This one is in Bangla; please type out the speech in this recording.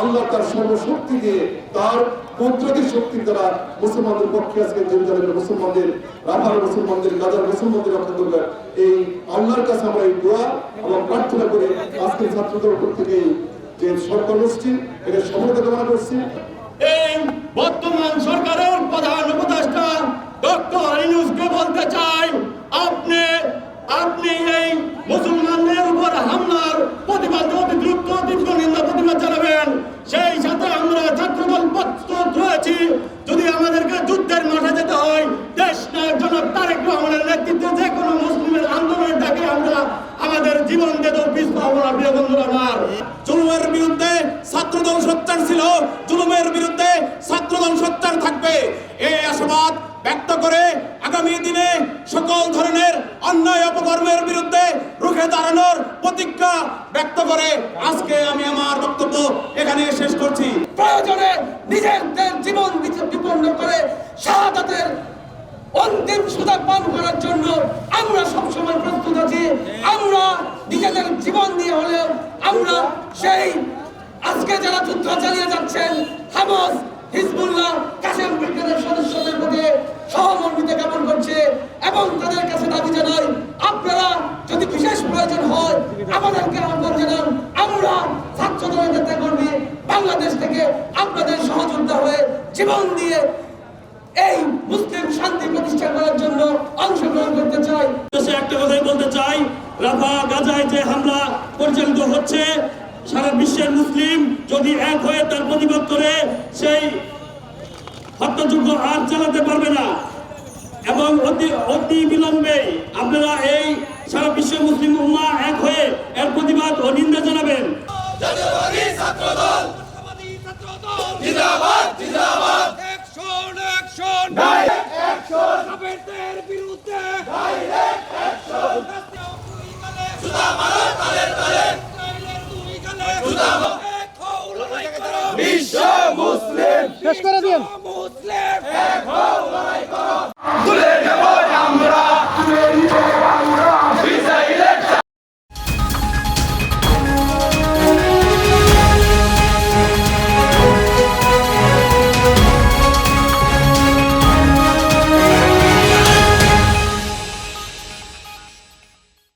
আল্লাহ তার সর্বশক্তি দিয়ে তার কুদরতি শক্তির দ্বারা মুসলমানদের পক্ষে আজকে জেরুজালেমের মুসলমানদের রাফার মুসলমানদের, গাজার মুসলমানদের রক্ষা করবে। এই আল্লাহর কাছে আমরা এই দোয়া এবং প্রার্থনা করে আজকে ছাত্রদের উপর থেকে যে সরকার এটা সফলতা কামনা করছি এই বর্তমান সরকারের প্রধান উপদেষ্টা ডক্টর ইনুসকে বলতে চাই আপনি আপনি এই মুসলমানদের উপর হামলার প্রতিবাদ অতি দ্রুত তীব্র নিন্দা প্রতিবাদ জানাবেন সেই সাথে আমরা ছাত্রদল প্রস্তুত রয়েছি যদি আমাদেরকে যুদ্ধের মাঠে যেতে হয় দেশ নায়ক জনাব তারেক রহমানের নেতৃত্বে যে কোনো মুসলিমের আন্দোলনের ডাকে আমরা আমাদের জীবন দেব পিছপা হব না প্রিয় বন্ধুরা আমার জুলুমের বিরুদ্ধে ছাত্রদল সোচ্চার ছিল, জুলুমের বিরুদ্ধে ছাত্রদল সোচ্চার থাকবে। এই আশাবাদ ব্যক্ত করে আগামী দিনে সকল ধরনের অন্যায় অপকর্মের বিরুদ্ধে রুখে দাঁড়ানোর প্রতিজ্ঞা ব্যক্ত করে আজকে আমি আমার বক্তব্য এখানে শেষ করছি। প্রয়োজনে নিজেদের জীবন বিপন্ন করে শাহাদাতের অন্তিম সুতা পান করার জন্য আমরা সবসময় প্রস্তুত আছি আমরা নিজেদের জীবন দিয়ে হলেও আমরা সেই আজকে যারা যুদ্ধ চালিয়ে যাচ্ছেন, হামাস, হিজবুল্লাহ কাসেম ব্রিগেডের সদস্যদের প্রতি সহমর্মিতা জ্ঞাপন করছে এবং তাদের কাছে দাবি জানাই, আপনারা যদি বিশেষ প্রয়োজন হয়, আমাদেরকে আহ্বান জানান। আমরা ছাত্র দলের নেতা কর্মী বাংলাদেশ থেকে আপনাদের সহযোগিতা হয়ে জীবন দিয়ে এই মুসলিম শান্তি প্রতিষ্ঠা করার জন্য অংশগ্রহণ করতে চাই। একটা কথাই বলতে চাই, রাফা গাজায় যে হামলা পরিচালিত হচ্ছে সারা বিশ্বের মুসলিম যদি এক হয়ে তার প্রতিবাদ করে সেই হত্যাযোগ্য আর চালাতে পারবে না। এবং অতি অতি বিলম্বে আপনারা এই সারা বিশ্বের মুসলিম উম্মা এক হয়ে এর প্রতিবাদ ও নিন্দা জানাবেন। তুলে নেব আমরা